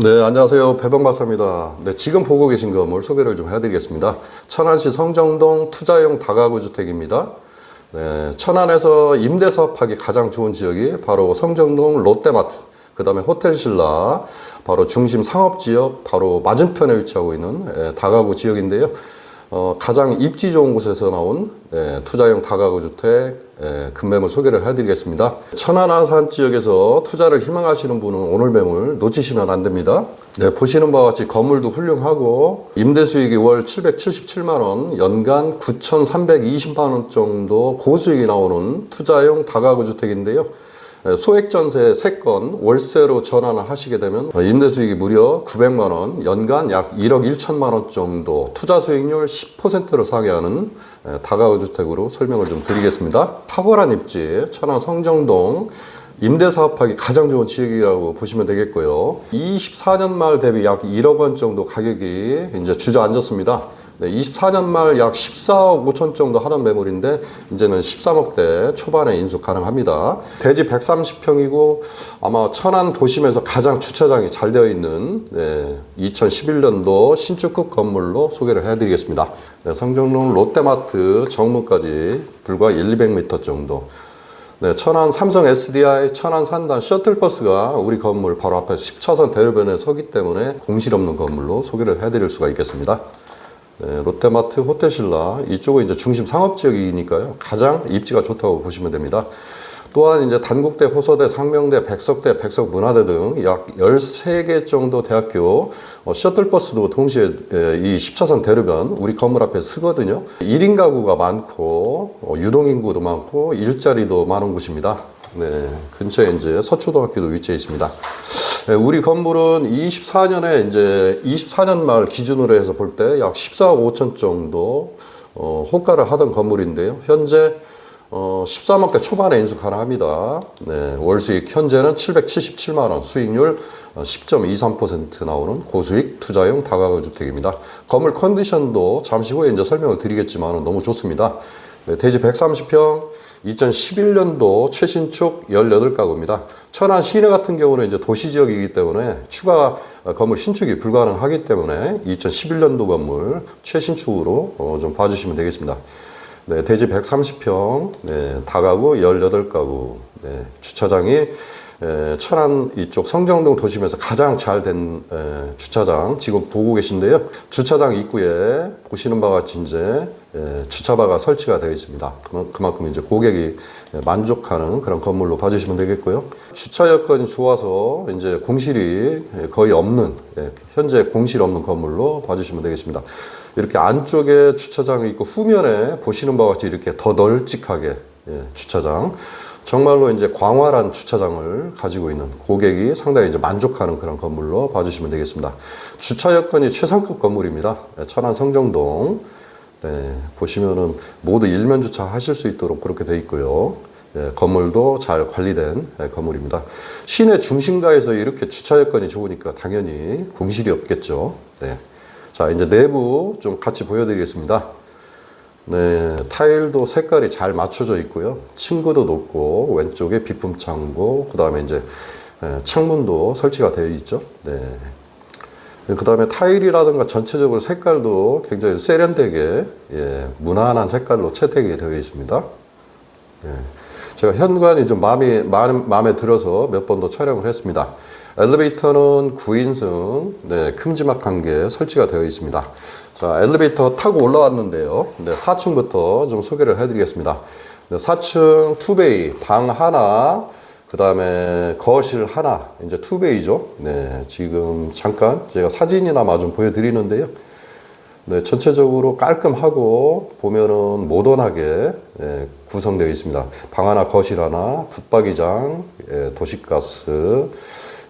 네, 안녕하세요. 배방박사입니다. 네, 지금 보고 계신 건물 소개를 좀 해드리겠습니다. 천안시 성정동 투자용 다가구 주택입니다. 네, 천안에서 임대 사업하기 가장 좋은 지역이 바로 성정동 롯데마트, 그 다음에 호텔신라, 바로 중심 상업지역, 바로 맞은편에 위치하고 있는 예, 다가구 지역인데요. 어, 가장 입지 좋은 곳에서 나온 예, 투자용 다가구 주택 예, 급매물 소개를 해드리겠습니다. 천안 아산 지역에서 투자를 희망하시는 분은 오늘 매물 놓치시면 안 됩니다. 네, 보시는 바와 같이 건물도 훌륭하고 임대 수익이 월 777만 원, 연간 9,320만 원 정도 고수익이 나오는 투자용 다가구 주택인데요. 예, 소액 전세 3건 월세로 전환을 하시게 되면 어, 임대 수익이 무려 900만 원, 연간 약 1억 1천만 원 정도, 투자 수익률 10%를 상회하는 예, 다가구 주택으로 설명을 좀 드리겠습니다. 탁월한 입지, 천안 성정동 임대 사업하기 가장 좋은 지역이라고 보시면 되겠고요. 24년 말 대비 약 1억 원 정도 가격이 이제 주저앉았습니다. 네, 24년 말 약 14억 5천 정도 하던 매물인데 이제는 13억대 초반에 인수 가능합니다. 대지 130평이고 아마 천안 도심에서 가장 주차장이 잘 되어 있는 네, 2011년도 신축급 건물로 소개를 해드리겠습니다. 네, 성정동 롯데마트 정문까지 불과 1, 200m 정도. 네, 천안 삼성 SDI 천안 산단 셔틀버스가 우리 건물 바로 앞에 10차선 대로변에 서기 때문에 공실 없는 건물로 소개를 해드릴 수가 있겠습니다. 네, 롯데마트 호텔신라 이쪽은 이제 중심 상업 지역이니까요 가장 입지가 좋다고 보시면 됩니다. 또한 이제 단국대, 호서대, 상명대, 백석대, 백석문화대 등 약 13개 정도 대학교 어, 셔틀버스도 동시에 예, 이 10차선 대로변 우리 건물 앞에 서거든요. 1인 가구가 많고 어, 유동인구도 많고 일자리도 많은 곳입니다. 네, 근처에 이제 서초등학교도 위치해 있습니다. 네, 우리 건물은 24년에 이제 24년 말 기준으로 해서 볼 때 약 14억 5천 정도 어, 호가를 하던 건물인데요. 현재 어, 13억대 초반에 인수 가능 합니다. 네, 월 수익 현재는 777만 원, 수익률 어, 10.23% 나오는 고수익 투자용 다가구 주택입니다. 건물 컨디션도 잠시 후에 이제 설명을 드리겠지만 너무 좋습니다. 네, 대지 130평, 2011년도 최신축 18가구입니다. 천안 시내 같은 경우는 이제 도시 지역이기 때문에 추가 건물 신축이 불가능하기 때문에 2011년도 건물 최신축으로 어, 좀 봐주시면 되겠습니다. 네, 대지 130평, 네, 다가구 18가구, 네, 주차장이 에, 천안 이쪽 성정동 도심에서 가장 잘 된 주차장 지금 보고 계신데요. 주차장 입구에 보시는 바와 같이 이제 에, 주차바가 설치가 되어 있습니다. 그만- 그만큼 이제 고객이 에, 만족하는 그런 건물로 봐주시면 되겠고요. 주차 여건이 좋아서 이제 공실이 에, 거의 없는 예, 현재 공실 없는 건물로 봐주시면 되겠습니다. 이렇게 안쪽에 주차장이 있고 후면에 보시는 바와 같이 이렇게 더 널찍하게 예, 주차장. 정말로 이제 광활한 주차장을 가지고 있는 고객이 상당히 이제 만족하는 그런 건물로 봐주시면 되겠습니다. 주차 여건이 최상급 건물입니다. 네, 천안 성정동. 네, 보시면은 모두 일면 주차 하실 수 있도록 그렇게 돼 있고요. 네, 건물도 잘 관리된 네, 건물입니다. 시내 중심가에서 이렇게 주차 여건이 좋으니까 당연히 공실이 없겠죠. 네. 자, 이제 내부 좀 같이 보여드리겠습니다. 네, 타일도 색깔이 잘 맞춰져 있고요. 층고도 높고 왼쪽에 비품 창고, 그 다음에 이제 에, 창문도 설치가 되어 있죠. 네. 그 다음에 타일이라든가 전체적으로 색깔도 굉장히 세련되게 예, 무난한 색깔로 채택이 되어 있습니다. 네. 제가 현관이 좀 마음에, 마음, 마음에 들어서 몇 번 더 촬영을 했습니다. 엘리베이터는 9인승, 네, 큼지막한 게 설치가 되어 있습니다. 자, 엘리베이터 타고 올라왔는데요. 네, 4층부터 좀 소개를 해드리겠습니다. 네, 4층 투베이, 방 하나, 그 다음에 거실 하나, 이제 투베이죠. 네, 지금 잠깐 제가 사진이나마 좀 보여드리는데요. 네, 전체적으로 깔끔하고 보면은 모던하게 예, 구성되어 있습니다. 방 하나, 거실 하나, 붙박이장, 예, 도시가스,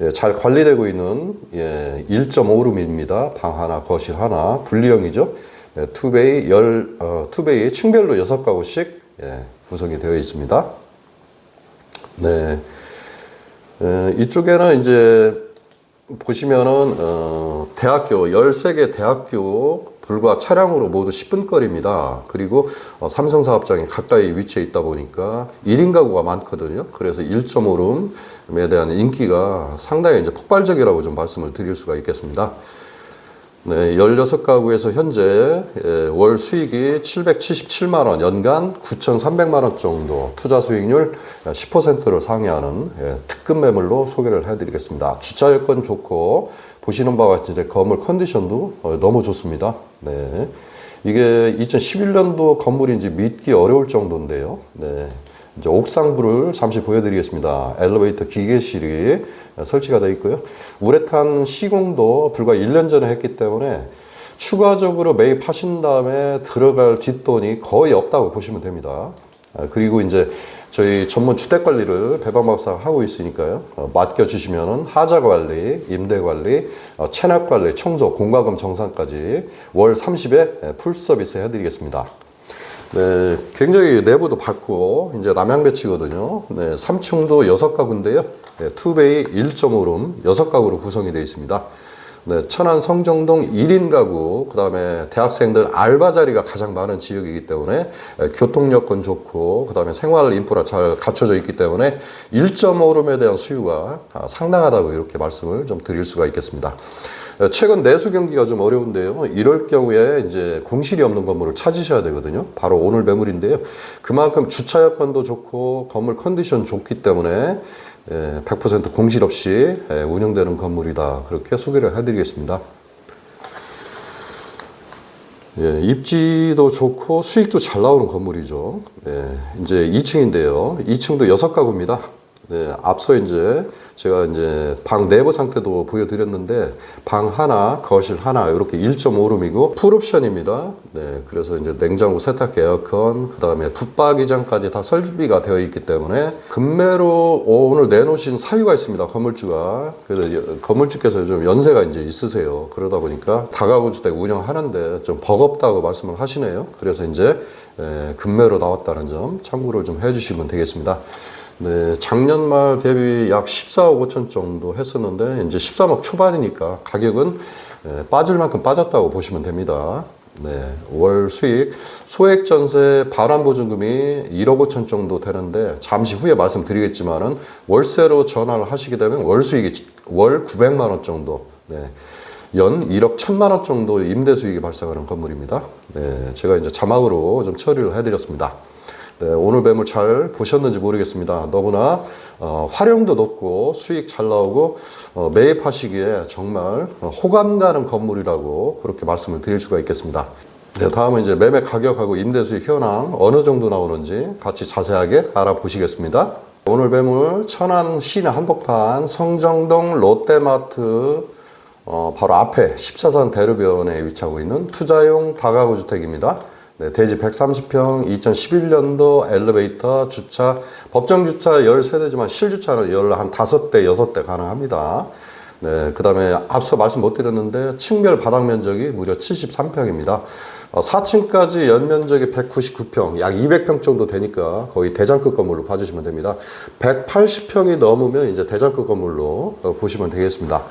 예, 잘 관리되고 있는 예, 1.5룸입니다. 방 하나, 거실 하나, 분리형이죠. 예, 투베이 열 어, 투베이 층별로 6가구씩 예, 구성이 되어 있습니다. 네. 에, 이쪽에는 이제 보시면은 어, 대학교 13개 대학교 불과 차량으로 모두 10분 거리입니다. 그리고 어, 삼성 사업장이 가까이 위치해 있다 보니까 1인 가구가 많거든요. 그래서 1.5룸에 대한 인기가 상당히 이제 폭발적이라고 좀 말씀을 드릴 수가 있겠습니다. 네, 16가구에서 현재 예, 월 수익이 777만 원, 연간 9,300만 원 정도, 투자 수익률 10%를 상회하는 예, 특급 매물로 소개를 해드리겠습니다. 주차 여건 좋고 보시는 바와 같이 이제 건물 컨디션도 어, 너무 좋습니다. 네, 이게 2011년도 건물인지 믿기 어려울 정도인데요. 네. 이제 옥상부를 잠시 보여드리겠습니다. 엘리베이터 기계실이 설치가 되어 있고요. 우레탄 시공도 불과 1년 전에 했기 때문에 추가적으로 매입하신 다음에 들어갈 뒷돈이 거의 없다고 보시면 됩니다. 아, 그리고 이제 저희 전문 주택 관리를 배방박사가 하고 있으니까요. 어, 맡겨주시면은 하자 관리, 임대 관리, 어, 체납 관리, 청소, 공과금 정산까지 월 30에 풀 서비스 해드리겠습니다. 네, 굉장히 내부도 밝고 이제 남양 배치거든요. 네, 3층도 6가구인데요. 네, 투베이 1.5룸 6가구로 구성이 되어 있습니다. 네, 천안 성정동 1인 가구, 그 다음에 대학생들 알바 자리가 가장 많은 지역이기 때문에 에, 교통 여건 좋고, 그 다음에 생활 인프라 잘 갖춰져 있기 때문에 1.5룸에 대한 수요가 아, 상당하다고 이렇게 말씀을 좀 드릴 수가 있겠습니다. 에, 최근 내수 경기가 좀 어려운데요. 이럴 경우에 이제 공실이 없는 건물을 찾으셔야 되거든요. 바로 오늘 매물인데요. 그만큼 주차 여건도 좋고 건물 컨디션 좋기 때문에 예, 100% 공실 없이 예, 운영되는 건물이다. 그렇게 소개를 해드리겠습니다. 예, 입지도 좋고 수익도 잘 나오는 건물이죠. 예, 이제 2층인데요. 2층도 6가구입니다. 네, 앞서 이제 제가 이제 방 내부 상태도 보여드렸는데 방 하나, 거실 하나 이렇게 1.5룸이고 풀옵션입니다. 네, 그래서 이제 냉장고, 세탁기, 에어컨, 그 다음에 붙박이장까지 다 설비가 되어 있기 때문에 금매로 오늘 내놓으신 사유가 있습니다. 건물주가 그래서 건물주께서 좀 연세가 이제 있으세요. 그러다 보니까 다가구 주택 운영하는데 좀 버겁다고 말씀을 하시네요. 그래서 이제 에, 금매로 나왔다는 점 참고를 좀 해주시면 되겠습니다. 네, 작년 말 대비 약 14억 5천 정도 했었는데 이제 13억 초반이니까 가격은 에, 빠질 만큼 빠졌다고 보시면 됩니다. 네, 월 수익 소액 전세 반환 보증금이 1억 5천 정도 되는데 잠시 후에 말씀드리겠지만은 월세로 전환을 하시게 되면 월 수익이 월 900만 원 정도. 네. 연 1억 1천만 원 정도 임대 수익이 발생하는 건물입니다. 네, 제가 이제 자막으로 좀 처리를 해드렸습니다. 네, 오늘 매물 잘 보셨는지 모르겠습니다. 너무나 어, 활용도 높고 수익 잘 나오고 어, 매입하시기에 정말 어, 호감 가는 건물이라고 그렇게 말씀을 드릴 수가 있겠습니다. 네, 다음은 이제 매매 가격하고 임대 수익 현황 어느 정도 나오는지 같이 자세하게 알아보시겠습니다. 오늘 매물 천안 시내 한복판 성정동 롯데마트 어, 바로 앞에 14선 대로변에 위치하고 있는 투자용 다가구 주택입니다. 네, 대지 130평, 2011년도 엘리베이터 주차, 법정 주차 13대지만 실주차는 15한 5대, 6대 가능합니다. 네, 그 다음에 앞서 말씀 못 드렸는데 층별 바닥 면적이 무려 73평입니다. 어, 4층까지 연면적이 199평, 약 200평 정도 되니까 거의 대장급 건물로 봐주시면 됩니다. 180평이 넘으면 이제 대장급 건물로 어, 보시면 되겠습니다.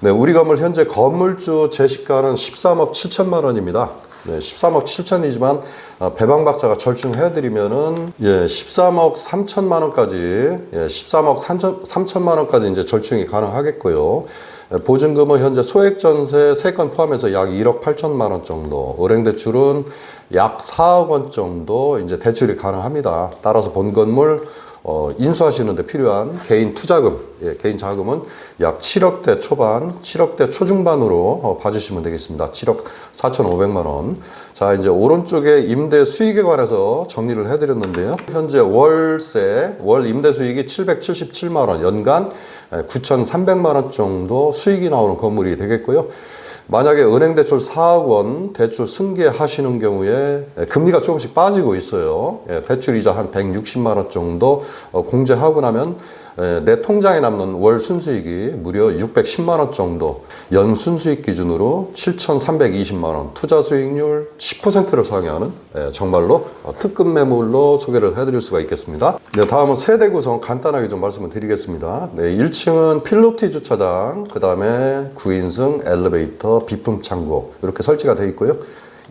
네, 우리 건물 현재 건물주 제시가는 13억 7천만 원입니다. 네, 13억 7천이지만 어, 배방 박사가 절충해드리면은 예, 13억 3천만 원까지 예, 13억 3천, 3천만 원까지 이제 절충이 가능하겠고요. 예, 보증금은 현재 소액 전세 세건 포함해서 약 1억 8천만 원 정도, 은행 대출은 약 4억 원 정도 이제 대출이 가능합니다. 따라서 본 건물 어, 인수하시는데 필요한 개인 투자금, 예, 개인 자금은 약 7억대 초반, 7억대 초중반으로 어, 봐주시면 되겠습니다. 7억 4,500만 원. 자, 이제 오른쪽에 임대 수익에 관해서 정리를 해드렸는데요. 현재 월세, 월 임대 수익이 777만 원, 연간 9,300만 원 정도 수익이 나오는 건물이 되겠고요. 만약에 은행 대출 4억 원 대출 승계하시는 경우에 금리가 조금씩 빠지고 있어요. 예, 대출 이자 한 160만 원 정도 어, 공제하고 나면 에, 내 통장에 남는 월 순수익이 무려 610만 원 정도, 연 순수익 기준으로 7,320만 원, 투자 수익률 10%를 상회하는 에, 정말로 어, 특급 매물로 소개를 해드릴 수가 있겠습니다. 네, 다음은 세대 구성 간단하게 좀 말씀을 드리겠습니다. 네, 1층은 필로티 주차장, 그 다음에 9인승 엘리베이터, 비품 창고 이렇게 설치가 되어 있고요.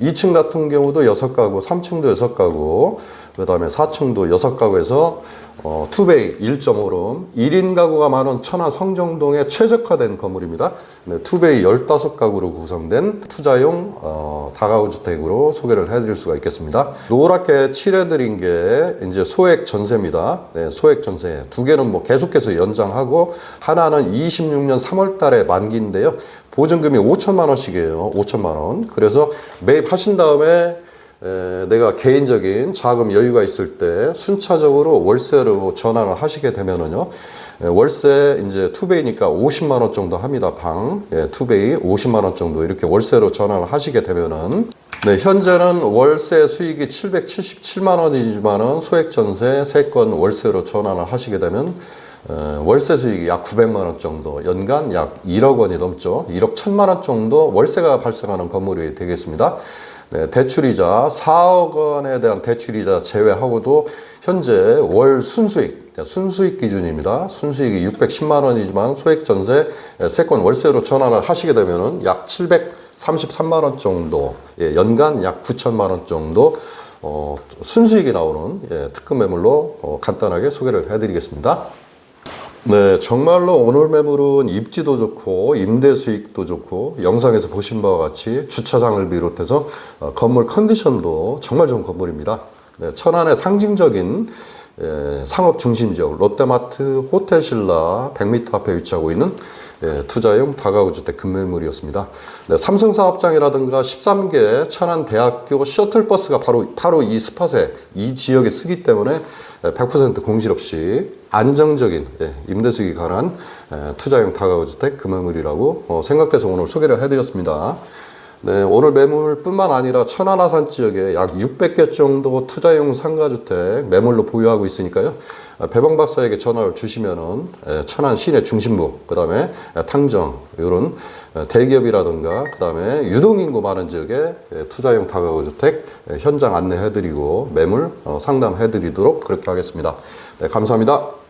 2층 같은 경우도 6가구, 3층도 6가구, 그 다음에 4층도 6가구에서 어, 투베이 1.5룸, 1인 가구가 많은 천안 성정동에 최적화된 건물입니다. 네, 투베이 15가구로 구성된 투자용 어, 다가구 주택으로 소개를 해드릴 수가 있겠습니다. 노랗게 칠해드린 게 이제 소액 전세입니다. 네, 소액 전세. 두 개는 뭐 계속해서 연장하고 하나는 26년 3월 달에 만기인데요. 보증금이 5천만 원씩이에요. 5천만 원. 그래서 매입하신 다음에 에, 내가 개인적인 자금 여유가 있을 때 순차적으로 월세로 전환을 하시게 되면은요. 에, 월세 이제 투베이니까 50만 원 정도 합니다. 방. 예, 투베이 50만 원 정도 이렇게 월세로 전환을 하시게 되면은 네, 현재는 월세 수익이 777만 원이지만은 소액 전세 세건 월세로 전환을 하시게 되면 어, 월세 수익이 약 900만 원 정도, 연간 약 1억 원이 넘죠. 1억 1천만 원 정도 월세가 발생하는 건물이 되겠습니다. 네, 대출이자 4억 원에 대한 대출이자 제외하고도 현재 월 순수익, 순수익 기준입니다. 순수익이 610만 원이지만 소액 전세 세건 월세로 전환을 하시게 되면은 약 733만 원 정도, 예, 연간 약 9천만 원 정도 어, 순수익이 나오는 예, 특급 매물로 어, 간단하게 소개를 해드리겠습니다. 네, 정말로 오늘 매물은 입지도 좋고 임대 수익도 좋고 영상에서 보신 바와 같이 주차장을 비롯해서 어, 건물 컨디션도 정말 좋은 건물입니다. 네, 천안의 상징적인 예, 상업 중심 지역 롯데마트 호텔신라 100m 앞에 위치하고 있는 예, 투자용 다가구 주택 급매물이었습니다. 네, 삼성 사업장이라든가 13개 천안 대학교 셔틀버스가 바로 바로 이 스팟에 이 지역에 쓰기 때문에 100% 공실 없이 안정적인 예, 임대 수익이 가능한 예, 투자용 다가구 주택 급매물이라고 어, 생각해서 오늘 소개를 해드렸습니다. 네, 오늘 매물뿐만 아니라 천안 아산 지역에 약 600개 정도 투자용 상가주택 매물로 보유하고 있으니까요. 아, 배방 박사에게 전화를 주시면은 에, 천안 시내 중심부, 그 다음에 탕정 이런 에, 대기업이라든가 그 다음에 유동인구 많은 지역에 에, 투자용 다가구 주택 에, 현장 안내해드리고 매물 어, 상담해드리도록 그렇게 하겠습니다. 네, 감사합니다.